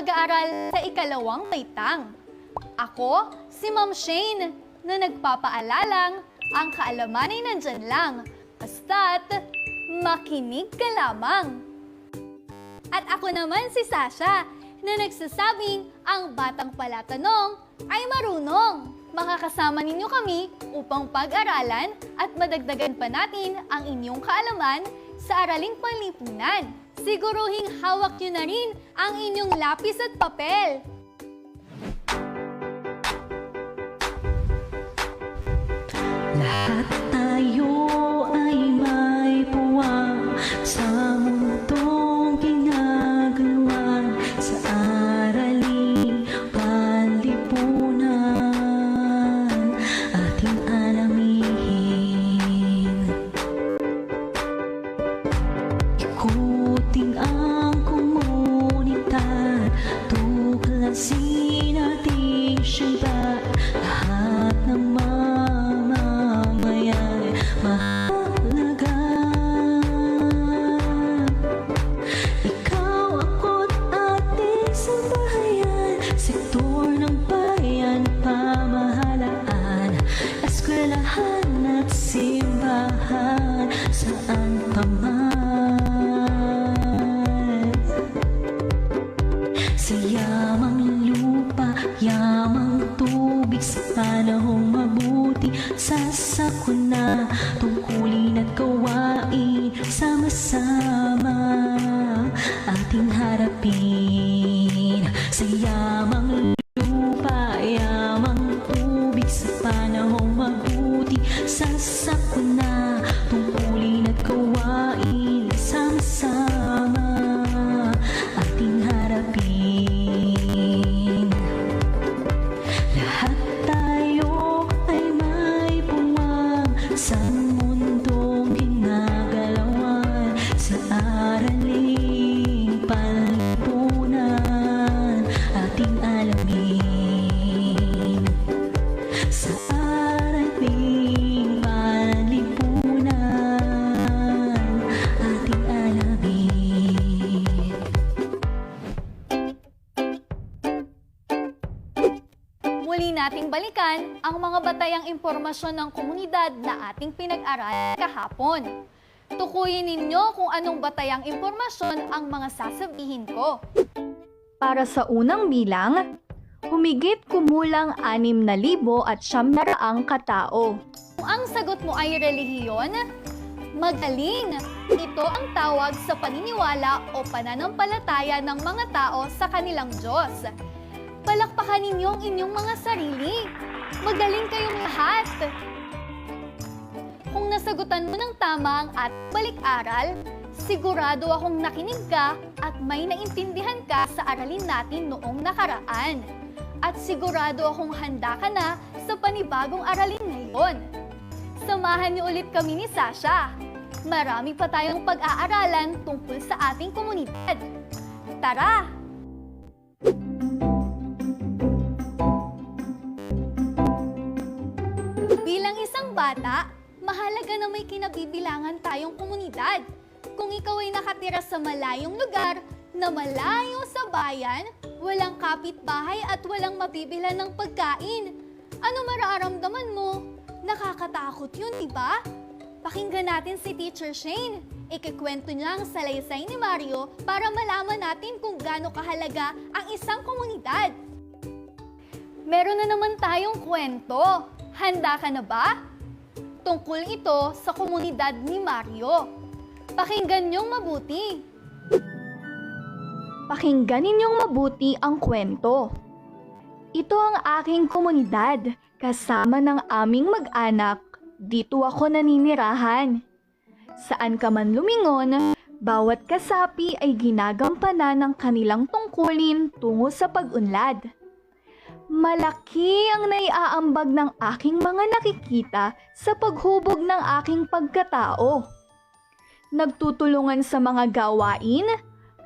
mag-aaral sa ikalawang baitang. Ako, si Ma'am Shane, na nagpapaalalang ang kaalaman ay nandyan lang, basta't makinig ka lamang. At ako naman si Sasha, na nagsasabing ang batang palatanong ay marunong. Makakasama ninyo kami upang pag-aralan at madagdagan pa natin ang inyong kaalaman sa Araling Panlipunan. Siguruhing hawak nyo na rin ang inyong lapis at papel. Lahat tayo sa impormasyon ng komunidad na ating pinag-aral kahapon. Tukuyin ninyo kung anong batayang impormasyon ang mga sasabihin ko. Para sa unang bilang, humigit kumulang 6,000 at siyam na raang katao. Kung ang sagot mo ay relihiyon, magaling! Ito ang tawag sa paniniwala o pananampalataya ng mga tao sa kanilang Diyos. Palakpakan ninyo ang inyong mga sarili. Magaling kayong lahat! Kung nasagutan mo ng tama ang at balik-aral, sigurado akong nakinig ka at may naintindihan ka sa aralin natin noong nakaraan. At sigurado akong handa ka na sa panibagong aralin ngayon. Samahan niyo ulit kami ni Sasha. Marami pa tayong pag-aaralan tungkol sa ating komunidad. Tara! Mahalaga na may kinabibilangan tayong komunidad. Kung ikaw ay nakatira sa malayong lugar na malayo sa bayan, walang kapitbahay at walang mabibilan ng pagkain, ano mararamdaman mo? Nakakatakot yun, di ba? Pakinggan natin si Teacher Shane. Ikikwento niya ang salaysay ni Mario para malaman natin kung gaano kahalaga ang isang komunidad. Meron na naman tayong kwento. Handa ka na ba? Tungkol ito sa komunidad ni Mario. Pakinggan niyong mabuti. Pakinggan ninyong mabuti ang kwento. Ito ang aking komunidad, kasama ng aming mag-anak. Dito ako naninirahan. Saan ka man lumingon, bawat kasapi ay ginagampanan ng kanilang tungkulin tungo sa pag-unlad. Malaki ang naiaambag ng aking mga nakikita sa paghubog ng aking pagkatao. Nagtutulungan sa mga gawain,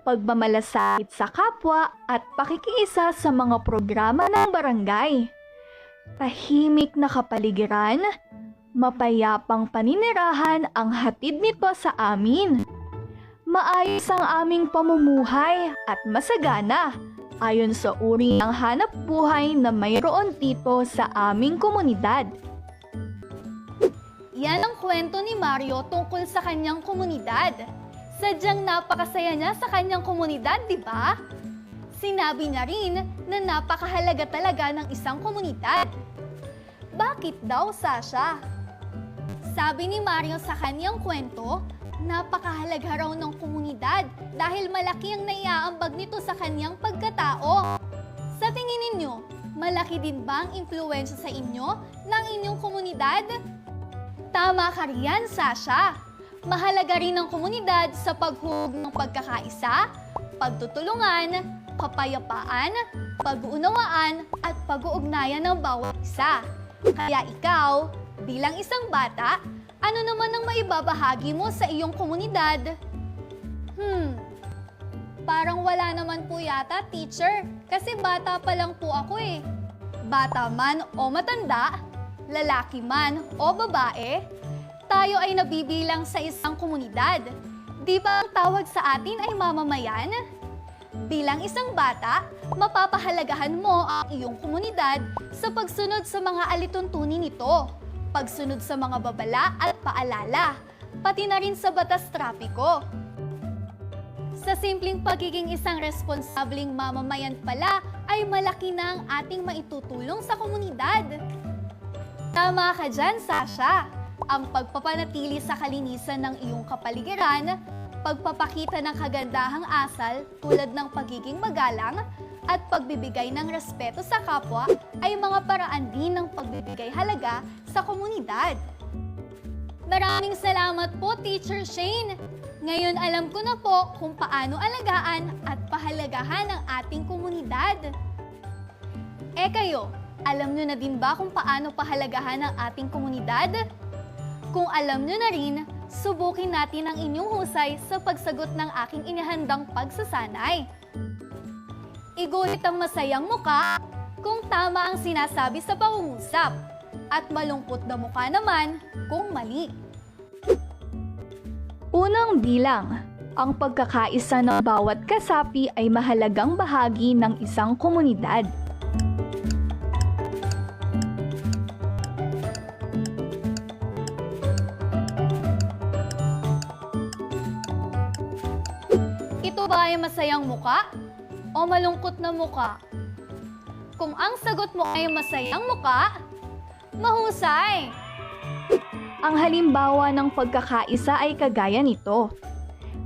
pagmamalasakit sa kapwa at pakikiisa sa mga programa ng barangay. Tahimik na kapaligiran, mapayapang paninirahan ang hatid nito sa amin. Maayos ang aming pamumuhay at masagana ayon sa uri ng hanap buhay na mayroon dito sa aming komunidad. Yan ang kwento ni Mario tungkol sa kanyang komunidad. Sadyang napakasaya niya sa kanyang komunidad, di ba? Sinabi niya rin na napakahalaga talaga ng isang komunidad. Bakit daw, Sasha? Sabi ni Mario sa kanyang kwento, napakahalaga raw ng komunidad dahil malaki ang naiaambag nito sa kanyang pagkatao. Sa tingin ninyo, malaki din ba ang impluensya sa inyo ng inyong komunidad? Tama ka riyan, Sasha. Mahalaga rin ang komunidad sa paghubog ng pagkakaisa, pagtutulungan, kapayapaan, pag-uunawaan, at pag-uugnayan ng bawat isa. Kaya ikaw, bilang isang bata, ano naman ang maibabahagi mo sa iyong komunidad? Hmm, parang wala naman po yata, teacher. Kasi bata pa lang po ako eh. Bata man o matanda, lalaki man o babae, tayo ay nabibilang sa isang komunidad. Di ba ang tawag sa atin ay mamamayan? Bilang isang bata, mapapahalagahan mo ang iyong komunidad sa pagsunod sa mga alituntunin nito, pagsunod sa mga babala at paalala, pati na rin sa batas trapiko. Sa simpleng pagiging isang responsableng mamamayan pala ay malaki na ang ating maitutulong sa komunidad. Tama ka dyan, Sasha. Ang pagpapanatili sa kalinisan ng iyong kapaligiran, pagpapakita ng kagandahang asal tulad ng pagiging magalang, at pagbibigay ng respeto sa kapwa ay mga paraan din ng pagbibigay halaga sa komunidad. Maraming salamat po, Teacher Shane. Ngayon alam ko na po kung paano alagaan at pahalagahan ang ating komunidad. Eh kayo, alam nyo na din ba kung paano pahalagahan ang ating komunidad? Kung alam nyo na rin, subukin natin ang inyong husay sa pagsagot ng aking inihandang pagsasanay. Iguhit ang masayang muka kung tama ang sinasabi sa pangungusap at malungkot na muka naman kung mali. Unang bilang, ang pagkakaisa ng bawat kasapi ay mahalagang bahagi ng isang komunidad. Ito ba ay masayang muka o malungkot na muka? Kung ang sagot mo ay masayang muka, mahusay! Ang halimbawa ng pagkakaisa ay kagaya nito.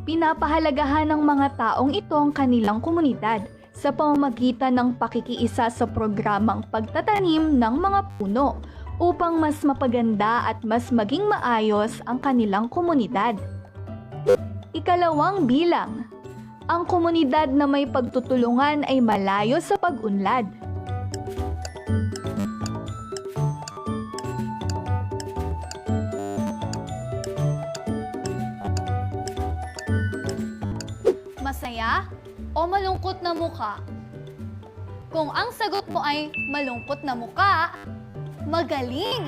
Pinapahalagahan ng mga taong ito ang kanilang komunidad sa pamamagitan ng pakikiisa sa programang pagtatanim ng mga puno upang mas mapaganda at mas maging maayos ang kanilang komunidad. Ikalawang bilang, ang komunidad na may pagtutulungan ay malayo sa pag-unlad. Masaya o malungkot na muka? Kung ang sagot mo ay malungkot na muka, magaling!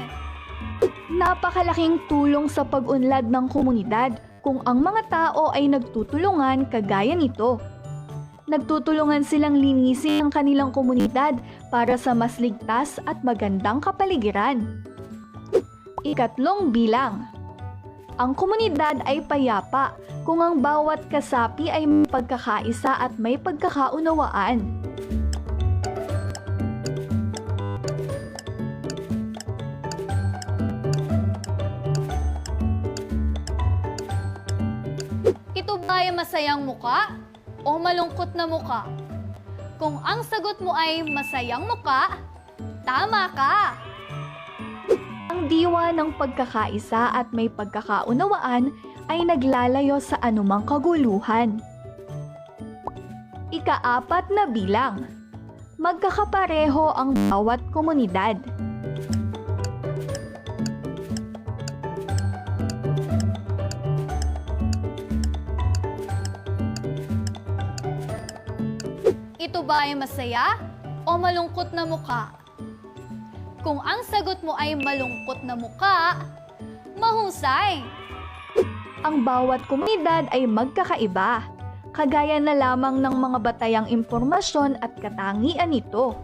Napakalaking tulong sa pag-unlad ng komunidad kung ang mga tao ay nagtutulungan kagaya nito. Nagtutulungan silang linisin ang kanilang komunidad para sa mas ligtas at magandang kapaligiran. Ikatlong bilang. Ang komunidad ay payapa kung ang bawat kasapi ay may pagkakaisa at may pagkakaunawaan. Ay masayang muka o malungkot na muka? Kung ang sagot mo ay masayang muka, tama ka! Ang diwa ng pagkakaisa at may pagkakaunawaan ay naglalayo sa anumang kaguluhan. Ikaapat na bilang. Magkakapareho ang bawat komunidad. Ba ay masaya o malungkot na muka? Kung ang sagot mo ay malungkot na muka, mahusay! ang bawat komunidad ay magkakaiba, kagaya na lamang ng mga batayang impormasyon at katangian nito.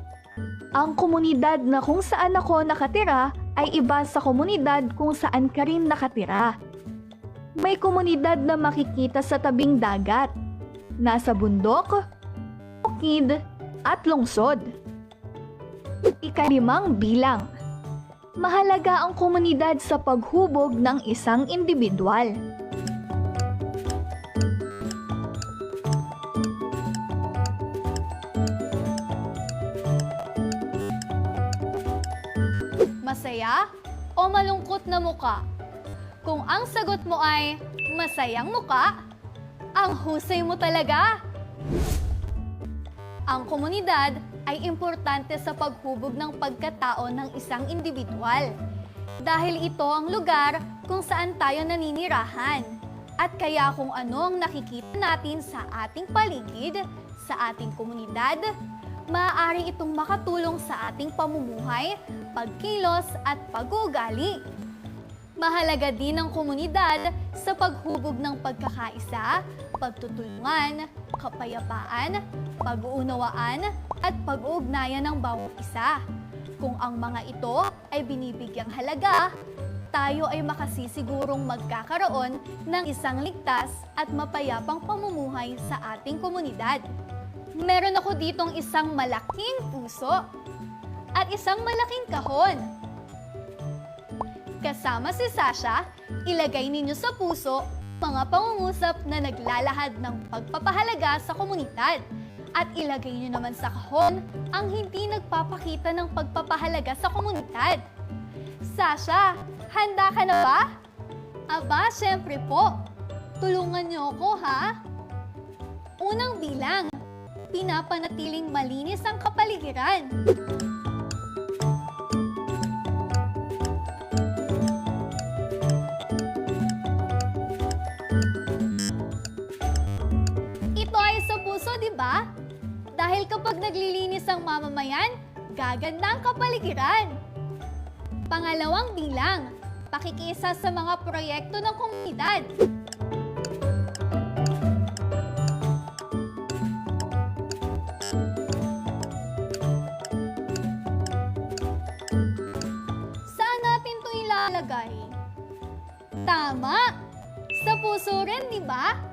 Ang komunidad na kung saan ako nakatira ay iba sa komunidad kung saan ka rin nakatira. May komunidad na makikita sa tabing dagat, nasa bundok, bukid, at lungsod. Ikalimang bilang. Mahalaga ang komunidad sa paghubog ng isang individual. Masaya o malungkot na muka? Kung ang sagot mo ay masayang muka, ang husay mo talaga. Ang komunidad ay importante sa paghubog ng pagkatao ng isang individual. Dahil ito ang lugar kung saan tayo naninirahan. At kaya kung ano ang nakikita natin sa ating paligid, sa ating komunidad, maaari itong makatulong sa ating pamumuhay, pagkilos at pag-uugali. Mahalaga din ang komunidad sa paghubog ng pagkakaisa, pagtutulungan, kapayapaan, pag-uunawaan at pag-uugnayan ng bawat isa. Kung ang mga ito ay binibigyang halaga, tayo ay makasisigurong magkakaroon ng isang ligtas at mapayapang pamumuhay sa ating komunidad. Meron ako ditong isang malaking puso at isang malaking kahon. Kasama si Sasha, ilagay ninyo sa puso mga pangungusap na naglalahad ng pagpapahalaga sa komunidad. At ilagay nyo naman sa kahon ang hindi nagpapakita ng pagpapahalaga sa komunidad. Sasha, handa ka na ba? Aba, syempre po. Tulungan niyo ako, ha? Unang bilang, pinapanatiling malinis ang kapaligiran. Kapag naglilinis ang mamamayan, gaganda ang kapaligiran. Pangalawang bilang, pakikisa sa mga proyekto ng komunidad. Saan natin ito ilalagay? Tama! Sa puso rin, di ba?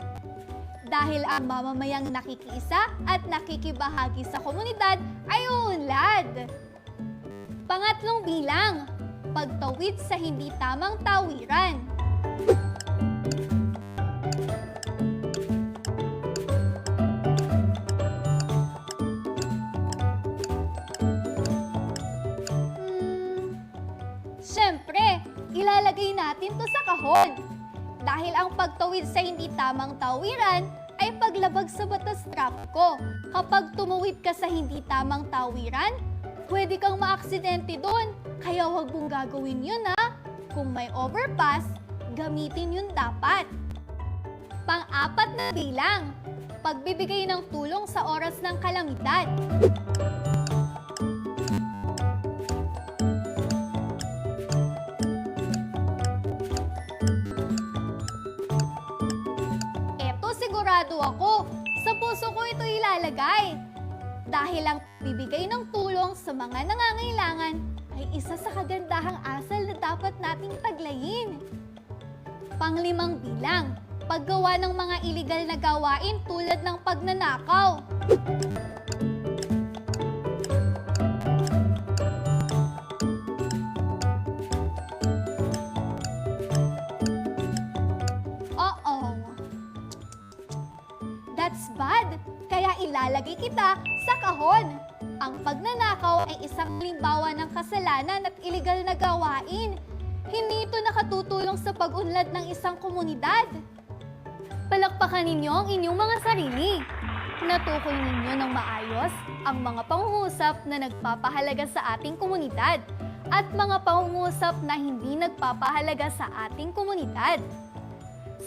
Dahil ang mamamayang nakikiisa at nakikibahagi sa komunidad ay uunlad. Pangatlong bilang, pagtawid sa hindi tamang tawiran. Hmm, Siyempre, ilalagay natin to sa kahon. Dahil ang pagtawid sa hindi tamang tawiran ay paglabag sa batas trapiko. Kapag tumuwid ka sa hindi tamang tawiran, pwede kang maaksidente doon. Kaya huwag mong gagawin yun ha. Kung may overpass, gamitin yun dapat. Pang-apat na bilang, pagbibigay ng tulong sa oras ng kalamidad. Sigurado ako, sa puso ko ito ilalagay. Dahil ang bibigay ng tulong sa mga nangangailangan ay isa sa kagandahang asal na dapat nating taglayin. Panglimang bilang, paggawa ng mga iligal na gawain tulad ng pagnanakaw. Kita sa kahon. Ang pagnanakaw ay isang halimbawa ng kasalanan at iligal na gawain. Hindi ito nakatutulong sa pag-unlad ng isang komunidad. Palakpakan ninyo ang inyong mga sarili. Natukoy ninyo ng maayos ang mga pangungusap na nagpapahalaga sa ating komunidad at mga pangungusap na hindi nagpapahalaga sa ating komunidad.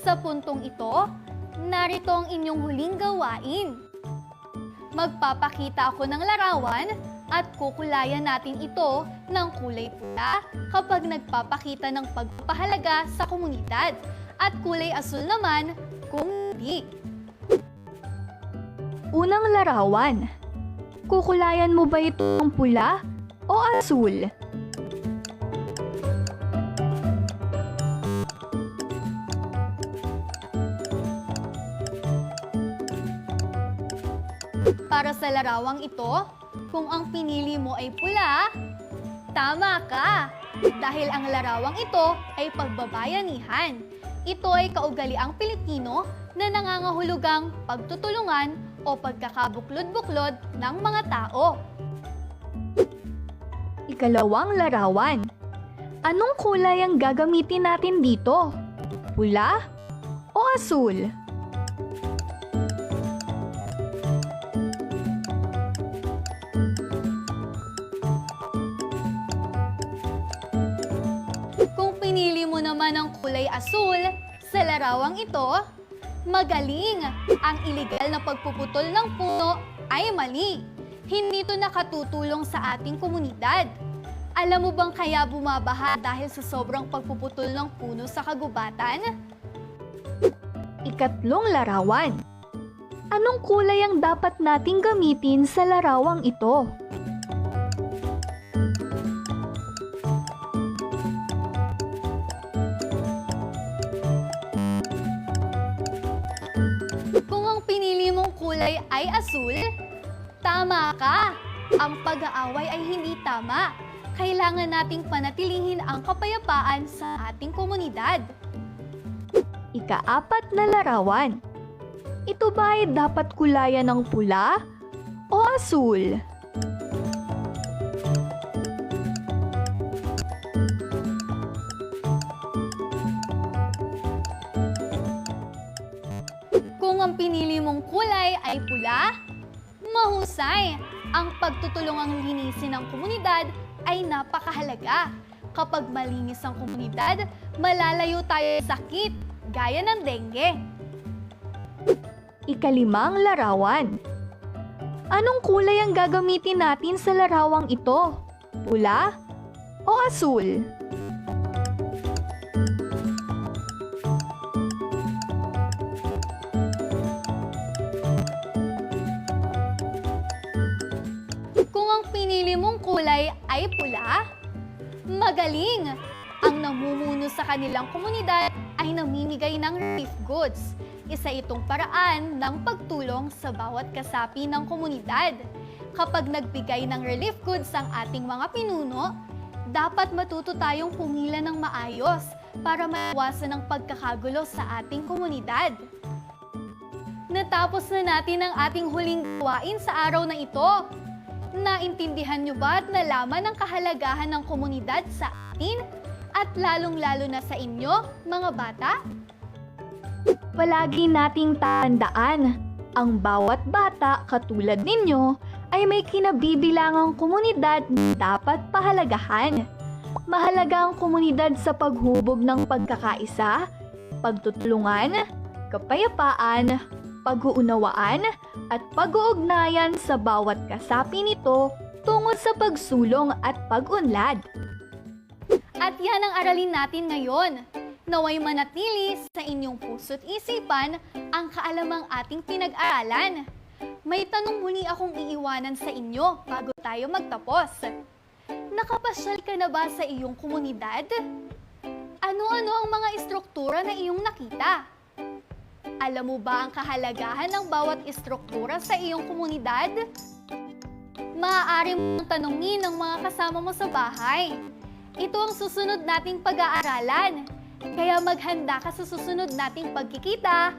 Sa puntong ito, narito ang inyong huling gawain. Magpapakita ako ng larawan at kukulayan natin ito ng kulay pula kapag nagpapakita ng pagpapahalaga sa komunidad. At kulay asul naman kung hindi. Unang larawan. Kukulayan mo ba ito ng pula o asul? Para sa larawang ito, kung ang pinili mo ay pula, tama ka! Dahil ang larawang ito ay pagbabayanihan. Ito ay kaugaliang Pilipino na nangangahulugang pagtutulungan o pagkakabuklod-buklod ng mga tao. Ikalawang larawan. Anong kulay ang gagamitin natin dito? Pula o asul? Naman ang kulay asul sa larawang ito, magaling! Ang iligal na pagpuputol ng puno ay mali. Hindi ito nakatutulong sa ating komunidad. Alam mo bang kaya bumabaha dahil sa sobrang pagpuputol ng puno sa kagubatan? Ikatlong larawan. Anong kulay ang dapat nating gamitin sa larawang ito? Kulay ay asul, tama ka! Ang pag-aaway ay hindi tama. Kailangan nating panatilihin ang kapayapaan sa ating komunidad. Ikaapat na larawan. Ito ba ay dapat kulayan ng pula o asul? Mahusay! Ang pagtutulungang linisin ng komunidad ay napakahalaga. Kapag malinis ang komunidad, malalayo tayo sa sakit, gaya ng dengue. Ikalimang larawan. Anong kulay ang gagamitin natin sa larawang ito? Pula o asul? Kulay ay pula, magaling! Ang namumuno sa kanilang komunidad ay namimigay ng relief goods. Isa itong paraan ng pagtulong sa bawat kasapi ng komunidad. Kapag nagbigay ng relief goods ang ating mga pinuno, dapat matuto tayong pumila ng maayos para maiwasan ang pagkakagulo sa ating komunidad. Natapos na natin ang ating huling gawain sa araw na ito. Naintindihan nyo ba at nalaman ang kahalagahan ng komunidad sa atin at lalong-lalo na sa inyo, mga bata? Palagi nating tandaan, ang bawat bata katulad ninyo ay may kinabibilangang komunidad na dapat pahalagahan. Mahalaga ang komunidad sa paghubog ng pagkakaisa, pagtutulungan, kapayapaan, pag-uunawaan, at pag-uugnayan sa bawat kasapi nito tungo sa pagsulong at pag-unlad. At yan ang aralin natin ngayon. Naway manatili sa inyong puso't isipan ang kaalamang ating pinag-aralan. May tanong muli akong iiwanan sa inyo bago tayo magtapos. Nakapasyal ka na ba sa iyong komunidad? Ano-ano ang mga istruktura na iyong nakita? Alam mo ba ang kahalagahan ng bawat istruktura sa iyong komunidad? Maaari mong tanungin ng mga kasama mo sa bahay. Ito ang susunod nating pag-aaralan. Kaya maghanda ka sa susunod nating pagkikita.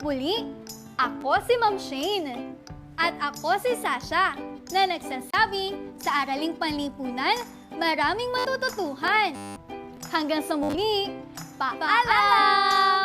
Muli, ako si Ma'am Shane. At ako si Sasha na nagsasabi sa Araling Panlipunan, maraming matututuhan. Hanggang sa muli, paalam!